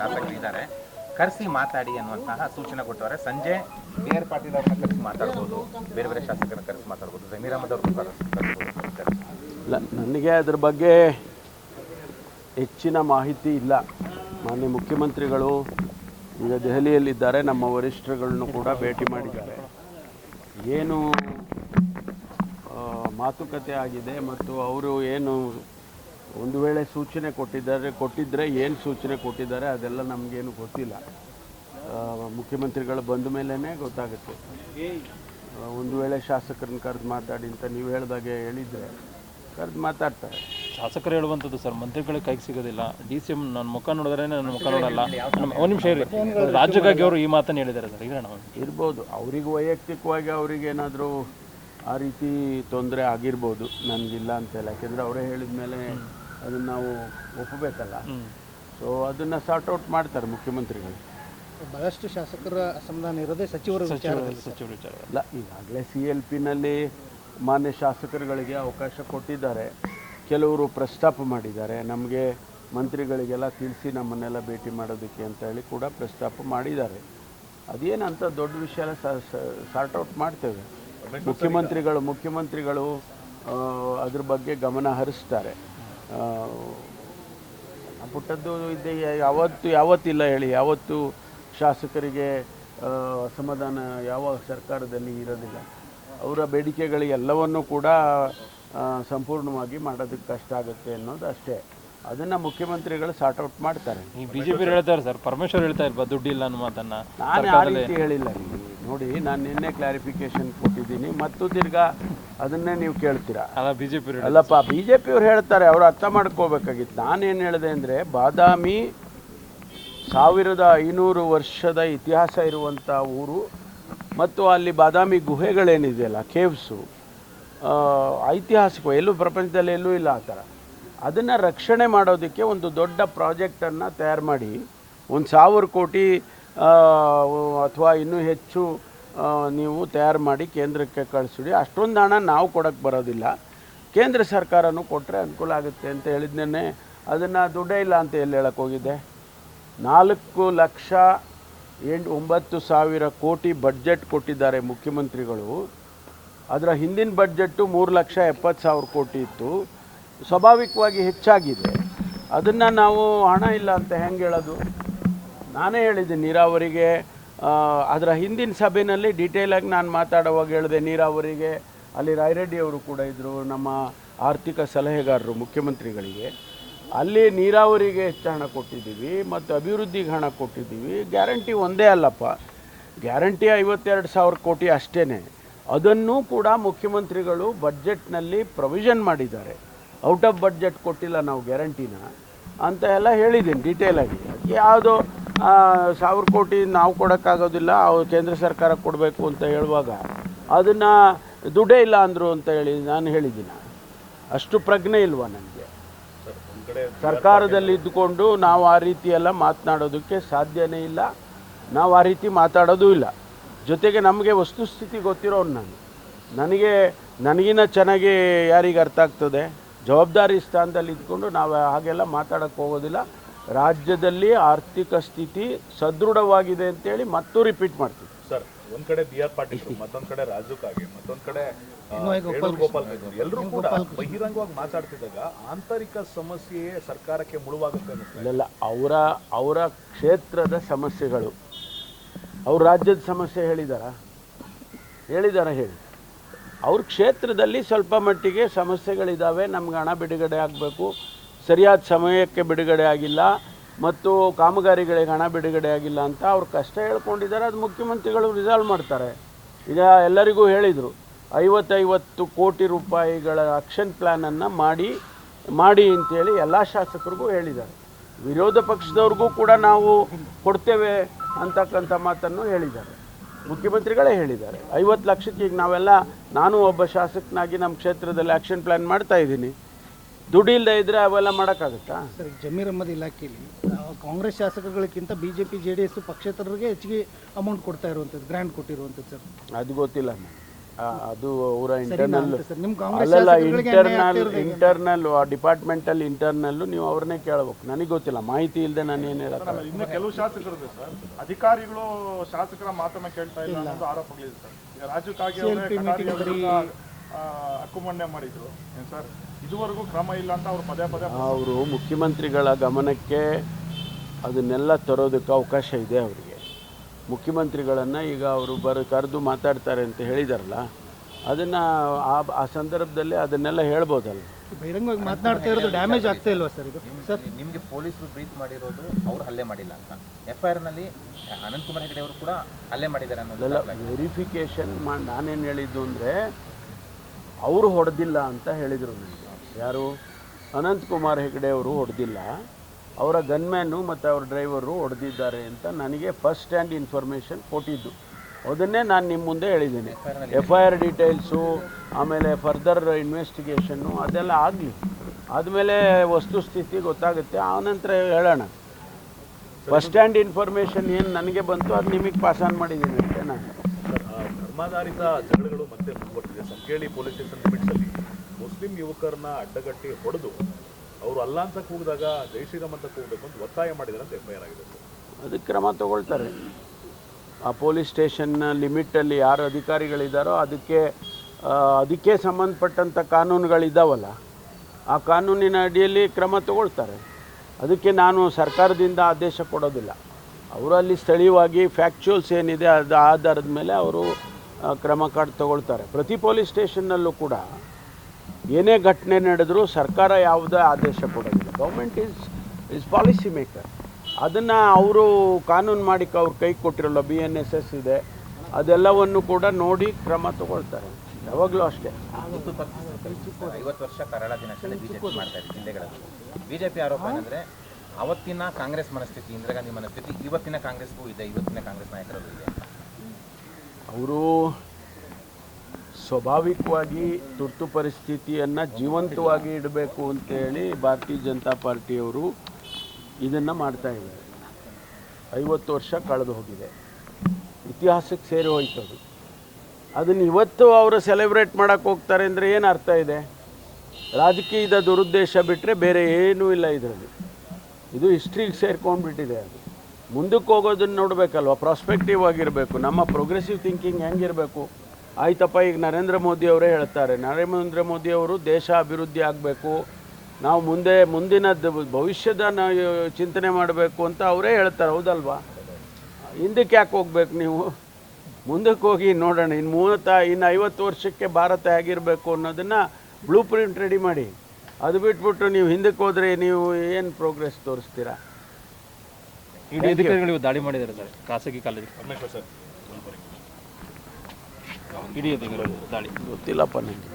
ಶಾಸಕರು ಇದ್ದಾರೆ ಕರೆಸಿ ಮಾತಾಡಿ ಅನ್ನುವಂತಹ ಸೂಚನೆ ಕೊಟ್ಟವರೆ. ಸಂಜೆ ಬಿ ಆರ್ ಪಾಟೀಲ್ ಕರೆಸಿ ಮಾತಾಡ್ಬೋದು. ಬೇರೆ ಬೇರೆ ಶಾಸಕರನ್ನ ಕರೆಸಿ ಮಾತಾಡ್ಬೋದು. ಜಮೀರ್ ಅಹಮದ್ ಅವ್ರನ್ನ ಇಲ್ಲ ನನಗೆ ಅದ್ರ ಬಗ್ಗೆ ಹೆಚ್ಚಿನ ಮಾಹಿತಿ ಇಲ್ಲ. ಮಾನ್ಯ ಮುಖ್ಯಮಂತ್ರಿಗಳು ಈಗ ದೆಹಲಿಯಲ್ಲಿದ್ದಾರೆ. ನಮ್ಮ ವರಿಷ್ಠರುಗಳನ್ನು ಕೂಡ ಭೇಟಿ ಮಾಡಿದ್ದಾರೆ. ಏನು ಮಾತುಕತೆ ಆಗಿದೆ ಮತ್ತು ಅವರು ಏನು ಒಂದು ವೇಳೆ ಸೂಚನೆ ಕೊಟ್ಟಿದ್ದಾರೆ ಕೊಟ್ಟಿದ್ದರೆ ಏನು ಸೂಚನೆ ಕೊಟ್ಟಿದ್ದಾರೆ ಅದೆಲ್ಲ ನಮಗೇನು ಗೊತ್ತಿಲ್ಲ. ಆ, ಮುಖ್ಯಮಂತ್ರಿಗಳು ಬಂದ ಮೇಲೇ ಗೊತ್ತಾಗುತ್ತೆ. ಒಂದು ವೇಳೆ ಶಾಸಕರನ್ನ ಕರೆದು ಮಾತಾಡಿ ಅಂತ ನೀವು ಹೇಳ್ದಾಗೆ ಹೇಳಿದರೆ ಕರೆದು ಮಾತಾಡ್ತಾರೆ. ಶಾಸಕರು ಹೇಳುವಂಥದ್ದು ಸರ್ ಮಂತ್ರಿಗಳಿಗೆ ಕೈಗೆ ಸಿಗೋದಿಲ್ಲ. ಡಿ ಸಿ ಎಂ ನನ್ನ ಮುಖ ನೋಡಿದ್ರೆ ನನ್ನ ಮುಖ ನೋಡಲ್ಲ. ಒಂದು ನಿಮಿಷ ಇರಿ ರಾಜ್ಯಕ್ಕಾಗಿ ಅವರು ಈ ಮಾತನ್ನು ಹೇಳಿದ್ದಾರೆ ಸರ್ ಈಗ ನಾವು ಇರ್ಬೋದು. ಅವ್ರಿಗೆ ವೈಯಕ್ತಿಕವಾಗಿ ಅವ್ರಿಗೇನಾದರೂ ಆ ರೀತಿ ತೊಂದರೆ ಆಗಿರ್ಬೋದು. ನನಗಿಲ್ಲ ಅಂತೇಳಿ ಯಾಕೆಂದರೆ ಅವರೇ ಹೇಳಿದ ಮೇಲೆ ಅದನ್ನು ನಾವು ಒಪ್ಪಬೇಕಲ್ಲ. ಸೊ ಅದನ್ನು ಸಾರ್ಟ್ ಔಟ್ ಮಾಡ್ತಾರೆ ಮುಖ್ಯಮಂತ್ರಿಗಳು. ಬಹಳಷ್ಟು ಶಾಸಕರ ಅಸಮಾಧಾನ ಇರೋದೇ ಸಚಿವರು ವಿಚಾರದಲ್ಲಿ ಸಚಿವರು ವಿಚಾರ ಇಲ್ಲ ಈಗಾಗಲೇ ಸಿ ಎಲ್ ಪಿನಲ್ಲಿ ಮಾನ್ಯ ಶಾಸಕರುಗಳಿಗೆ ಅವಕಾಶ ಕೊಟ್ಟಿದ್ದಾರೆ. ಕೆಲವರು ಪ್ರಸ್ತಾಪ ಮಾಡಿದ್ದಾರೆ. ನಮಗೆ ಮಂತ್ರಿಗಳಿಗೆಲ್ಲ ತಿಳಿಸಿ ನಮ್ಮನ್ನೆಲ್ಲ ಭೇಟಿ ಮಾಡೋದಕ್ಕೆ ಅಂತ ಹೇಳಿ ಕೂಡ ಪ್ರಸ್ತಾಪ ಮಾಡಿದ್ದಾರೆ. ಅದೇನಂತ ದೊಡ್ಡ ವಿಷಯ ಎಲ್ಲ ಸಾರ್ಟ್ ಔಟ್ ಮಾಡ್ತೇವೆ. ಮುಖ್ಯಮಂತ್ರಿಗಳು ಮುಖ್ಯಮಂತ್ರಿಗಳು ಅದ್ರ ಬಗ್ಗೆ ಗಮನ ಹರಿಸ್ತಾರೆ. ಪುಟ್ಟದ್ದು ಇದೆ ಯಾವತ್ತು ಯಾವತ್ತಿಲ್ಲ ಹೇಳಿ. ಯಾವತ್ತು ಶಾಸಕರಿಗೆ ಅಸಮಾಧಾನ ಯಾವ ಸರ್ಕಾರದಲ್ಲಿ ಇರೋದಿಲ್ಲ. ಅವರ ಬೇಡಿಕೆಗಳಿಗೆಲ್ಲವನ್ನು ಕೂಡ ಸಂಪೂರ್ಣವಾಗಿ ಮಾಡೋದಕ್ಕೆ ಕಷ್ಟ ಆಗುತ್ತೆ ಅನ್ನೋದು ಅಷ್ಟೇ. ಅದನ್ನು ಮುಖ್ಯಮಂತ್ರಿಗಳು ಸಾರ್ಟ್ ಔಟ್ ಮಾಡ್ತಾರೆ. ಬಿಜೆಪಿ ಹೇಳ್ತಾರೆ ಸರ್ ಪರಮೇಶ್ವರ್ ಹೇಳ್ತಾ ಇಲ್ವಾ ದುಡ್ಡಿಲ್ಲ ಅನ್ನೋ ಮಾತನ್ನ ನಾನು ಆ ರೀತಿ ಹೇಳಿಲ್ಲ. ನೋಡಿ ನಾನು ನಿನ್ನೆ ಕ್ಲಾರಿಫಿಕೇಶನ್ ಕೊಟ್ಟಿದ್ದೀನಿ. ಮತ್ತು ತಿರ್ಗಾ ಅದನ್ನೇ ನೀವು ಕೇಳ್ತೀರಾ? ಅಲ್ಲ ಬಿಜೆಪಿ ಅಲ್ಲಪ್ಪ ಬಿ ಜೆ ಪಿಯವ್ರು ಹೇಳ್ತಾರೆ ಅವರು ಅರ್ಥ ಮಾಡ್ಕೋಬೇಕಾಗಿತ್ತು. ನಾನೇನು ಹೇಳಿದೆ ಅಂದರೆ ಬಾದಾಮಿ ಸಾವಿರದ ಐನೂರು ವರ್ಷದ ಇತಿಹಾಸ ಇರುವಂಥ ಊರು ಮತ್ತು ಅಲ್ಲಿ ಬಾದಾಮಿ ಗುಹೆಗಳೇನಿದೆಯಲ್ಲ ಕೇವ್ಸು ಐತಿಹಾಸಿಕ ಎಲ್ಲೂ ಪ್ರಪಂಚದಲ್ಲಿ ಎಲ್ಲೂ ಇಲ್ಲ ಆ ಥರ. ಅದನ್ನು ರಕ್ಷಣೆ ಮಾಡೋದಕ್ಕೆ ಒಂದು ದೊಡ್ಡ ಪ್ರಾಜೆಕ್ಟನ್ನು ತಯಾರು ಮಾಡಿ ಒಂದು ಸಾವಿರ ಕೋಟಿ ಅಥವಾ ಇನ್ನೂ ಹೆಚ್ಚು ನೀವು ತಯಾರು ಮಾಡಿ ಕೇಂದ್ರಕ್ಕೆ ಕಳಿಸಿಡಿ. ಅಷ್ಟೊಂದು ಹಣ ನಾವು ಕೊಡೋಕ್ಕೆ ಬರೋದಿಲ್ಲ. ಕೇಂದ್ರ ಸರ್ಕಾರನೂ ಕೊಟ್ಟರೆ ಅನುಕೂಲ ಆಗುತ್ತೆ ಅಂತ ಹೇಳಿದ್ನೇ ಅದನ್ನು ದುಡ್ಡೇ ಇಲ್ಲ ಅಂತ ಎಲ್ಲಿ ಹೇಳಕ್ಕೆ ಹೋಗಿದ್ದೆ? ನಾಲ್ಕು ಲಕ್ಷ ಎಂಟು, ಒಂಬತ್ತು ಸಾವಿರ ಕೋಟಿ ಬಡ್ಜೆಟ್ ಕೊಟ್ಟಿದ್ದಾರೆ ಮುಖ್ಯಮಂತ್ರಿಗಳು. ಅದರ ಹಿಂದಿನ ಬಡ್ಜೆಟ್ಟು ಮೂರು ಲಕ್ಷ ಎಪ್ಪತ್ತು ಸಾವಿರ ಕೋಟಿ ಇತ್ತು. ಸ್ವಾಭಾವಿಕವಾಗಿ ಹೆಚ್ಚಾಗಿದೆ. ಅದನ್ನು ನಾವು ಹಣ ಇಲ್ಲ ಅಂತ ಹೆಂಗೆ ಹೇಳೋದು? ನಾನೇ ಹೇಳಿದ್ದೆ ನೀರಾವರಿಗೆ ಅದರ ಹಿಂದಿನ ಸಭೆಯಲ್ಲಿ ಡೀಟೇಲಾಗಿ ನಾನು ಮಾತಾಡುವಾಗ ಹೇಳಿದೆ ನೀರಾವರಿಗೆ. ಅಲ್ಲಿ ರಾಯರೆಡ್ಡಿ ಅವರು ಕೂಡ ಇದ್ದರು ನಮ್ಮ ಆರ್ಥಿಕ ಸಲಹೆಗಾರರು, ಮುಖ್ಯಮಂತ್ರಿಗಳಿಗೆ. ಅಲ್ಲಿ ನೀರಾವರಿಗೆ ಹೆಚ್ಚು ಹಣ ಕೊಟ್ಟಿದ್ದೀವಿ ಮತ್ತು ಅಭಿವೃದ್ಧಿಗೆ ಹಣ ಕೊಟ್ಟಿದ್ದೀವಿ. ಗ್ಯಾರಂಟಿ ಒಂದೇ ಅಲ್ಲಪ್ಪ. ಗ್ಯಾರಂಟಿ ಐವತ್ತೆರಡು ಸಾವಿರ ಕೋಟಿ ಅಷ್ಟೇ ಅದನ್ನೂ ಕೂಡ ಮುಖ್ಯಮಂತ್ರಿಗಳು ಬಡ್ಜೆಟ್ನಲ್ಲಿ ಪ್ರೊವಿಷನ್ ಮಾಡಿದ್ದಾರೆ. ಔಟ್ ಆಫ್ ಬಡ್ಜೆಟ್ ಕೊಟ್ಟಿಲ್ಲ ನಾವು ಗ್ಯಾರಂಟಿನ ಅಂತ ಎಲ್ಲ ಹೇಳಿದ್ದೀನಿ ಡೀಟೇಲಾಗಿ ಯಾವುದೋ ಸಾವಿರ ಕೋಟಿ ನಾವು ಕೊಡೋಕ್ಕಾಗೋದಿಲ್ಲ ಅವ್ರು ಕೇಂದ್ರ ಸರ್ಕಾರ ಕೊಡಬೇಕು ಅಂತ ಹೇಳುವಾಗ ಅದನ್ನು ದುಡ್ಡೇ ಇಲ್ಲ ಅಂದರು ಅಂತ ಹೇಳಿ ನಾನು ಹೇಳಿದ್ದೀನಿ. ಅಷ್ಟು ಪ್ರಜ್ಞೆ ಇಲ್ವ ನನಗೆ? ಸರ್ಕಾರದಲ್ಲಿ ಇದ್ದುಕೊಂಡು ನಾವು ಆ ರೀತಿ ಎಲ್ಲ ಮಾತನಾಡೋದಕ್ಕೆ ಸಾಧ್ಯನೇ ಇಲ್ಲ. ನಾವು ಆ ರೀತಿ ಮಾತಾಡೋದು ಇಲ್ಲ. ಜೊತೆಗೆ ನಮಗೆ ವಸ್ತುಸ್ಥಿತಿ ಗೊತ್ತಿರೋ ನಾನು. ನನಗೆ, ನನಗಿನ್ನ ಚೆನ್ನಾಗಿ ಯಾರಿಗೆ ಅರ್ಥ ಆಗ್ತದೆ? ಜವಾಬ್ದಾರಿ ಸ್ಥಾನದಲ್ಲಿ ಇದ್ಕೊಂಡು ನಾವು ಹಾಗೆಲ್ಲ ಮಾತಾಡೋಕ್ಕೆ ಹೋಗೋದಿಲ್ಲ. ರಾಜ್ಯದಲ್ಲಿ ಆರ್ಥಿಕ ಸ್ಥಿತಿ ಸದೃಢವಾಗಿದೆ ಅಂತೇಳಿ ಮತ್ತೂ ರಿಪೀಟ್ ಮಾಡ್ತೀವಿ. ಸರ್ ಒಂದ್ ಕಡೆ ಬಿ ಆರ್ ಪಾಟೀಲ್ ಮತ್ತೊಂದ್ ಕಡೆ ರಾಜು ಕಾಗೆ ಮತ್ತೊಂದ್ ಕಡೆ ಗೋಪಾಲ್ ಎಲ್ಲರೂ ಕೂಡ ಬಹಿರಂಗವಾಗಿ ಮಾತಾಡ್ತಿದ್ದಾಗ ಆಂತರಿಕ ಸಮಸ್ಯೆಯೇ ಸರ್ಕಾರಕ್ಕೆ ಮುಳುವಾಗುತ್ತೆ ಇಲ್ಲ ಅವರ ಅವರ ಕ್ಷೇತ್ರದ ಸಮಸ್ಯೆಗಳು. ಅವ್ರ ರಾಜ್ಯದ ಸಮಸ್ಯೆ ಹೇಳಿದಾರ? ಹೇಳಿದಾರ ಹೇಳಿ. ಅವ್ರ ಕ್ಷೇತ್ರದಲ್ಲಿ ಸ್ವಲ್ಪ ಮಟ್ಟಿಗೆ ಸಮಸ್ಯೆಗಳಿದ್ದಾವೆ ನಮ್ಗೆ ಹಣ ಬಿಡುಗಡೆ ಆಗಬೇಕು. ಸರಿಯಾದ ಸಮಯಕ್ಕೆ ಬಿಡುಗಡೆ ಆಗಿಲ್ಲ ಮತ್ತು ಕಾಮಗಾರಿಗಳಿಗೆ ಹಣ ಬಿಡುಗಡೆ ಆಗಿಲ್ಲ ಅಂತ ಅವ್ರು ಕಷ್ಟ ಹೇಳ್ಕೊಂಡಿದ್ದಾರೆ. ಅದು ಮುಖ್ಯಮಂತ್ರಿಗಳು ರಿಸಾಲ್ವ್ ಮಾಡ್ತಾರೆ. ಈಗ ಎಲ್ಲರಿಗೂ ಹೇಳಿದರು, ಐವತ್ತೈವತ್ತು ಕೋಟಿ ರೂಪಾಯಿಗಳ ಆಕ್ಷನ್ ಪ್ಲ್ಯಾನನ್ನು ಮಾಡಿ ಮಾಡಿ ಅಂತೇಳಿ ಎಲ್ಲ ಶಾಸಕರಿಗೂ ಹೇಳಿದ್ದಾರೆ. ವಿರೋಧ ಪಕ್ಷದವ್ರಿಗೂ ಕೂಡ ನಾವು ಕೊಡ್ತೇವೆ ಅಂತಕ್ಕಂಥ ಮಾತನ್ನು ಹೇಳಿದ್ದಾರೆ. ಮುಖ್ಯಮಂತ್ರಿಗಳೇ ಹೇಳಿದ್ದಾರೆ. ಐವತ್ತು ಲಕ್ಷಕ್ಕೆ ಈಗ ನಾವೆಲ್ಲ, ನಾನು ಒಬ್ಬ ಶಾಸಕನಾಗಿ ನಮ್ಮ ಕ್ಷೇತ್ರದಲ್ಲಿ ಆ್ಯಕ್ಷನ್ ಪ್ಲ್ಯಾನ್ ಮಾಡ್ತಾ ಇದ್ದೀನಿ. ದುಡ್ಡು ಇದ್ರೆ ಇದ್ದರೆ ಅವೆಲ್ಲ ಮಾಡೋಕ್ಕಾಗುತ್ತಾ? ಸರ್ ಜಮೀರ್ ಅಹಮದ್ ಇಲಾಖೆಯಲ್ಲಿ ಆ, Congress ಶಾಸಕಗಳಿಗಿಂತ B J P J D S ಪಕ್ಷೇತರರಿಗೆ ಹೆಚ್ಚಿಗೆ ಅಮೌಂಟ್ ಕೊಡ್ತಾ ಇರುವಂಥದ್ದು ಗ್ರ್ಯಾಂಡ್ ಕೊಟ್ಟಿರುವಂಥದ್ದು ಸರ್. ಅದು ಗೊತ್ತಿಲ್ಲ ಆ ಅದು ಅವರ ಇಂಟರ್ನಲ್ ಸರ್ ನಿಮ್ಮ ಕಾಂಗ್ರೆಸ್ ಅಲ್ಲಲ್ಲ ಶಾಸಕರುಗಳಿಗೆ ಅನ್ಯಾಯ ಇಂಟರ್ನಲ್ ಆಗ್ತಿರೋದು ಹೇಗೆ? ಇಂಟರ್ನಲ್ ಡಿಪಾರ್ಟ್ಮೆಂಟಲ್ ಇಂಟರ್ನಲ್ಲು ನೀವು ಅವ್ರನ್ನೇ ಕೇಳಬೇಕು. ನನಗೆ ಗೊತ್ತಿಲ್ಲ ಮಾಹಿತಿ ಇಲ್ಲದೆ ನಾನು ಏನು ಹೇಳಕ್ಕೆ ಇನ್ನು ಕೆಲವು ಶಾಸಕರು ಸರ್. ಅಧಿಕಾರಿಗಳು ಶಾಸಕರ ಮಾತನ್ನ ಕೇಳ್ತಾ ಇಲ್ಲ ಅನ್ನೋದು ಆರೋಪಗಳಿದೆ ಸರ್. ಈಗ ರಾಜು ಕಾಗೆ ಅವರೇ ಕಟಾರಿ ಅವ್ರ ವಿರುದ್ಧ, ಹಕ್ಕುಮನ್ನೆ ಮಾಡಿದ್ರು. ಏನ್ ಸರ್? ಇದುವರೆಗೂ ಕ್ರಮ ಇಲ್ಲ ಅಂತ ಅವರು ಪದೇ ಪದೇ ಅವರು ಮುಖ್ಯಮಂತ್ರಿಗಳ ಗಮನಕ್ಕೆ ಅದನ್ನೆಲ್ಲ ತರೋದಕ್ಕೆ ಅವಕಾಶ ಇದೆ ಅವರಿಗೆ. ಮುಖ್ಯಮಂತ್ರಿಗಳನ್ನು ಈಗ ಅವರು ಬರ ಕರೆದು ಮಾತಾಡ್ತಾರೆ ಅಂತ ಹೇಳಿದಾರಲ್ಲ ಅದನ್ನು ಆ ಆ ಸಂದರ್ಭದಲ್ಲಿ ಅದನ್ನೆಲ್ಲ ಹೇಳ್ಬೋದಲ್ಲ. ಬಹಿರಂಗವಾಗಿ ಮಾತನಾಡ್ತಾ ಇರೋದು ಡ್ಯಾಮೇಜ್ ಆಗ್ತಾ ಇಲ್ವಾ ಸರ್ ಇದು? ಸರ್. ನಿಮಗೆ ಪೊಲೀಸರು ಬ್ರೀಫ್ ಮಾಡಿರೋದು ಅವ್ರು ಹಲ್ಲೆ ಮಾಡಿಲ್ಲ ಅಂತ. ಎಫ್ ಐ ಆರ್ನಲ್ಲಿ ಅನಂತಕುಮಾರ್ ಹೆಗಡೆ ಅವರು ಕೂಡ ಹಲ್ಲೆ ಮಾಡಿದ್ದಾರೆ ಅದೆಲ್ಲ ಅನ್ನೋದು ವೆರಿಫಿಕೇಷನ್ ಮಾಡಿ ನಾನೇನು ಹೇಳಿದ್ದು ಅಂದರೆ ಅವರು ಹೊಡೆದಿಲ್ಲ ಅಂತ ಹೇಳಿದರು ನನಗೆ. ಯಾರು? ಅನಂತಕುಮಾರ್ ಹೆಗಡೆ ಅವರು ಹೊಡೆದಿಲ್ಲ. ಅವರ ಗನ್ಮ್ಯಾನು ಮತ್ತು ಅವ್ರ ಡ್ರೈವರು ಹೊಡೆದಿದ್ದಾರೆ ಅಂತ ನನಗೆ ಫಸ್ಟ್ ಹ್ಯಾಂಡ್ ಇನ್ಫಾರ್ಮೇಷನ್ ಕೊಟ್ಟಿದ್ದು. ಅದನ್ನೇ ನಾನು ನಿಮ್ಮ ಮುಂದೆ ಹೇಳಿದ್ದೀನಿ. ಎಫ್ ಐ ಆರ್ ಡೀಟೇಲ್ಸು ಆಮೇಲೆ ಫರ್ದರ್ ಇನ್ವೆಸ್ಟಿಗೇಷನ್ನು ಅದೆಲ್ಲ ಆಗಲಿ. ಆದಮೇಲೆ ವಸ್ತುಸ್ಥಿತಿ ಗೊತ್ತಾಗುತ್ತೆ. ಆನಂತರ ಹೇಳೋಣ. ಫಸ್ಟ್ ಹ್ಯಾಂಡ್ ಇನ್ಫಾರ್ಮೇಷನ್ ಏನು ನನಗೆ ಬಂತು ಅದು ನಿಮಗೆ ಪಾಸ್ ಆನ್ ಮಾಡಿದ್ದೀನಿ ಅಂತ ನಾನು. ಧರ್ಮಾಧಾರಿತ ಜಗಳಗಳು ಮತ್ತೆ ಮುಂದುವರೆದಿದೆ. ಸಂಕೇಳಿ ಪೊಲೀಸ್ ಸ್ಟೇಷನ್ ಲಿಮಿಟ್ಸಲ್ಲಿ ಮುಸ್ಲಿಂ ಯುವಕರನ್ನ ಅಡ್ಡಗಟ್ಟಿ ಹೊಡೆದು ಅವರು ಅಲ್ಲ ಅಂತ ಕೂಗಿದಾಗ ಜೈ ಶ್ರೀರಾಮ್ ಅಂತ ಕೂಗಬೇಕು ಅಂತ ಒತ್ತಾಯ ಮಾಡಿದ್ದಾರೆ ಅಂತ ಎಫ್ ಆರ್ ಆಗಿದೆ. ಅದಕ್ಕೆ ಕ್ರಮ ತಗೊಳ್ತಾರೆ. ಆ ಪೊಲೀಸ್ ಸ್ಟೇಷನ್ನ ಲಿಮಿಟಲ್ಲಿ ಯಾರು ಅಧಿಕಾರಿಗಳಿದ್ದಾರೋ ಅದಕ್ಕೆ ಅದಕ್ಕೆ ಸಂಬಂಧಪಟ್ಟಂಥ ಕಾನೂನುಗಳಿದ್ದಾವಲ್ಲ ಆ ಕಾನೂನಿನ ಅಡಿಯಲ್ಲಿ ಕ್ರಮ ತಗೊಳ್ತಾರೆ. ಅದಕ್ಕೆ ನಾನು ಸರ್ಕಾರದಿಂದ ಆದೇಶ ಕೊಡೋದಿಲ್ಲ. ಅವರು ಅಲ್ಲಿ ಸ್ಥಳೀಯವಾಗಿ ಫ್ಯಾಕ್ಚುಯಲ್ಸ್ ಏನಿದೆ ಅದು ಆಧಾರದ ಮೇಲೆ ಅವರು ಕ್ರಮ ಕಾರ್ಡ್ ತಗೊಳ್ತಾರೆ. ಪ್ರತಿ ಪೊಲೀಸ್ ಸ್ಟೇಷನ್ನಲ್ಲೂ ಕೂಡ ಏನೇ ಘಟನೆ ನಡೆದರೂ ಸರ್ಕಾರ ಯಾವುದೇ ಆದೇಶ ಕೊಡೋದಿಲ್ಲ. Government is is policy maker ಅದನ್ನು ಅವರು ಕಾನೂನು ಮಾಡಿ ಅವ್ರು ಕೈ ಕೊಟ್ಟಿರಲ್ಲ ಬಿ ಎನ್ ಎಸ್ ಎಸ್ ಇದೆ. ಅದೆಲ್ಲವನ್ನು ಕೂಡ ನೋಡಿ ಕ್ರಮ ತಗೊಳ್ತಾರೆ. ಯಾವಾಗಲೂ ಅಷ್ಟೇ. ಐವತ್ತು ವರ್ಷ ಕರಾಳ ದಿನಾಚರಣೆ ಬಿಜೆಪಿ ಮಾಡ್ತಾ ಇದೆ ಜಿಲ್ಲೆಗಳಲ್ಲಿ. ಬಿಜೆಪಿ ಆರೋಪ ಏನಂದ್ರೆ ಅವತ್ತಿನ ಕಾಂಗ್ರೆಸ್ ಮನಸ್ಥಿತಿ ಇಂದಿರಾ ಗಾಂಧಿ ಮನಸ್ಥಿತಿ ಇವತ್ತಿನ ಕಾಂಗ್ರೆಸ್ಗೂ ಇದೆ ಇವತ್ತಿನ ಕಾಂಗ್ರೆಸ್ ನಾಯಕರಲ್ಲೂ ಇದೆ. ಅಂತ. ಅವರು ಸ್ವಾಭಾವಿಕವಾಗಿ ತುರ್ತು ಪರಿಸ್ಥಿತಿಯನ್ನು ಜೀವಂತವಾಗಿ ಇಡಬೇಕು ಅಂತೇಳಿ ಭಾರತೀಯ ಜನತಾ ಪಾರ್ಟಿಯವರು ಇದನ್ನು ಮಾಡ್ತಾಯಿದ್ದಾರೆ ಐವತ್ತು ವರ್ಷ ಕಳೆದು ಹೋಗಿದೆ. ಇತಿಹಾಸಕ್ಕೆ ಸೇರಿ ಹೋಯ್ತು ಅದು. ಅದನ್ನು ಇವತ್ತು ಅವರು ಸೆಲೆಬ್ರೇಟ್ ಮಾಡೋಕ್ಕೆ ಹೋಗ್ತಾರೆ ಅಂದರೆ ಏನು ಅರ್ಥ ಇದೆ? ರಾಜಕೀಯದ ದುರುದ್ದೇಶ ಬಿಟ್ಟರೆ ಬೇರೆ ಏನೂ ಇಲ್ಲ ಇದರಲ್ಲಿ. ಇದು ಹಿಸ್ಟ್ರಿಗೆ ಸೇರ್ಕೊಂಡ್ಬಿಟ್ಟಿದೆ ಅದು. ಮುಂದಕ್ಕೆ ಹೋಗೋದನ್ನು ನೋಡಬೇಕಲ್ವ? ಪ್ರಾಸ್ಪೆಕ್ಟಿವ್ ಆಗಿರಬೇಕು. ನಮ್ಮ ಪ್ರೋಗ್ರೆಸಿವ್ ಥಿಂಕಿಂಗ್ ಹೆಂಗಿರಬೇಕು? ಆಯ್ತಪ್ಪ, ಈಗ ನರೇಂದ್ರ ಮೋದಿ ಅವರೇ ಹೇಳ್ತಾರೆ. ನರೇಂದ್ರ ಮೋದಿ ಅವರು ದೇಶ ಅಭಿವೃದ್ಧಿ ಆಗಬೇಕು. ನಾವು ಮುಂದೆ, ಮುಂದಿನ ಭವಿಷ್ಯದ ಚಿಂತನೆ ಮಾಡಬೇಕು ಅಂತ ಅವರೇ ಹೇಳ್ತಾರೆ. ಹೌದಲ್ವಾ? ಹಿಂದಕ್ಕೆ ಯಾಕೆ ಹೋಗ್ಬೇಕು ನೀವು? ಮುಂದಕ್ಕೆ ಹೋಗಿ ನೋಡೋಣ. ಇನ್ನು ಮೂವತ್ತ, ಇನ್ನು ಐವತ್ತು ವರ್ಷಕ್ಕೆ ಭಾರತ ಹೇಗಿರಬೇಕು ಅನ್ನೋದನ್ನು ಬ್ಲೂ ಪ್ರಿಂಟ್ ರೆಡಿ ಮಾಡಿ. ಅದು ಬಿಟ್ಬಿಟ್ಟು ನೀವು ಹಿಂದಕ್ಕೆ ಹೋದರೆ ನೀವು ಏನು ಪ್ರೋಗ್ರೆಸ್ ತೋರಿಸ್ತೀರಾ? ಇಡೀ ಅಧಿಕಾರಿಗಳು ದಾಳಿ ಮಾಡಿದ್ದಾರೆ ಸರ್. ಖಾಸಗಿ ಕಾಲೇಜ್. ಇಡೀ ಅಧಿಕಾರಿಗಳು ದಾಳಿ. ಗೊತ್ತಿಲ್ಲಪ್ಪ ನನಗೆ